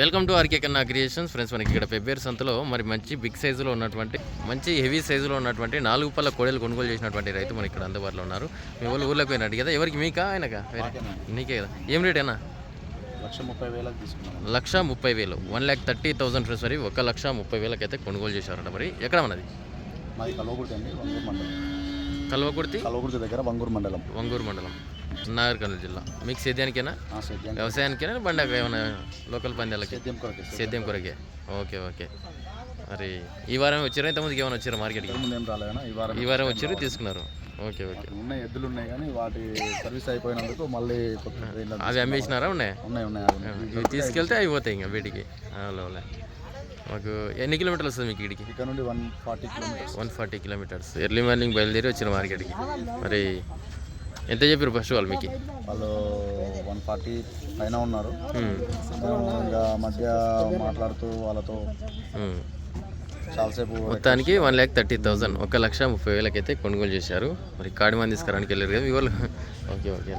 Welcome to RK Kanna creations. Friends మనకి ఇక్కడ ఫెబ్రవరి సంతలో మరి మంచి బిగ్ సైజులో ఉన్నటువంటి మంచి హెవీ సైజులో ఉన్నటువంటి నాలుగు పళ్ళ కోడలు కొనుగోలు చేసినటువంటి రైతు మనకి ఇక్కడ అందుబాటులో ఉన్నారు. మీ వాళ్ళు ఊళ్ళోకి పోయినట్టు కదా? ఎవరికి? మీకా ఆయనకా? నీకే కదా? ఏం రేట్ అన్నా? లక్ష ముప్పై వేలు. One lakh thirty thousand friends మరి ఒక లక్ష ముప్పై వేలకి అయితే కొనుగోలు చేశారట మరి. ఎక్కడ మండలం. కల్వకుర్తి? కల్వకుర్తి దగ్గర వంగూరు మండలం. వంగూరు మండలం. నాగర్ కర్నూలు జిల్లా. మీకు సేద్యానికేనా? వ్యవసాయానికేనా? బండాక ఏమైనా లోకల్ పందాలకి? సేద్యం కొరకే సార్. సేద్యం కొరకే. Okay okay. మరి ఈ వారం వచ్చారా? ఇంతకుముందుకు ఏమైనా వచ్చారా మార్కెట్కి? ఈ వారం వచ్చారు? తీసుకున్నారు. Okay okay. ఉన్నాయి ఎద్దులు ఉన్నాయి కానీ వాటి సర్వీస్ అయిపోయినందుకు మళ్ళీ అవి అమ్మేసినారా? ఉన్నాయి? ఉన్నాయి ఉన్నాయి. ఇవి తీసుకెళ్తే అవి పోతాయి ఇంకా వీటికి. మాకు ఎన్ని కిలోమీటర్లు వస్తుంది మీకు ఇక్కడికి? ఇక్కడ నుండి one forty kilometres. One forty kilometres. Early morning బయలుదేరి వచ్చిన మార్కెట్కి. మరి ఎంత చెప్పారు ఫస్ట్ వాళ్ళు మీకు? వాళ్ళు వన్ ఫార్టీ పైన ఉన్నారు. ఇక మధ్య మాట్లాడుతూ వాళ్ళతో. చాలాసేపు మొత్తానికి వన్ ల్యాక్ థర్టీ థౌసండ్ ఒక లక్ష ముప్పై వేలకైతే కొనుగోలు చేశారు. మరి కాడి మంది తీసుకురానికి వెళ్ళారు కదా మీ వాళ్ళు? Okay okay.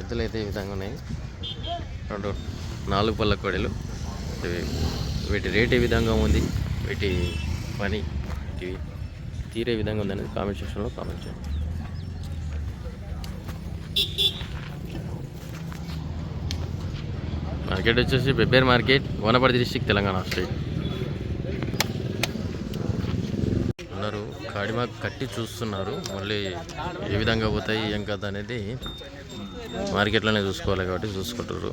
ఎద్దులు అయితే ఈ విధంగా ఉన్నాయి. రెండు నాలుగు పళ్ళ కోడలు. వీటి రేట్ ఏ విధంగా ఉంది? వీటి పని వీటి తీరే విధంగా ఉందనేది కామెంట్ సెక్షన్లో కామెంట్ చేయండి. మార్కెట్ వచ్చేసి Pebbair market Wanaparthy district Telangana state. ఉన్నారు. కాడిమా కట్టి చూస్తున్నారు. మళ్ళీ ఏ విధంగా పోతాయి ఏం కథ అనేది మార్కెట్లోనే చూసుకోవాలి కాబట్టి చూసుకుంటారు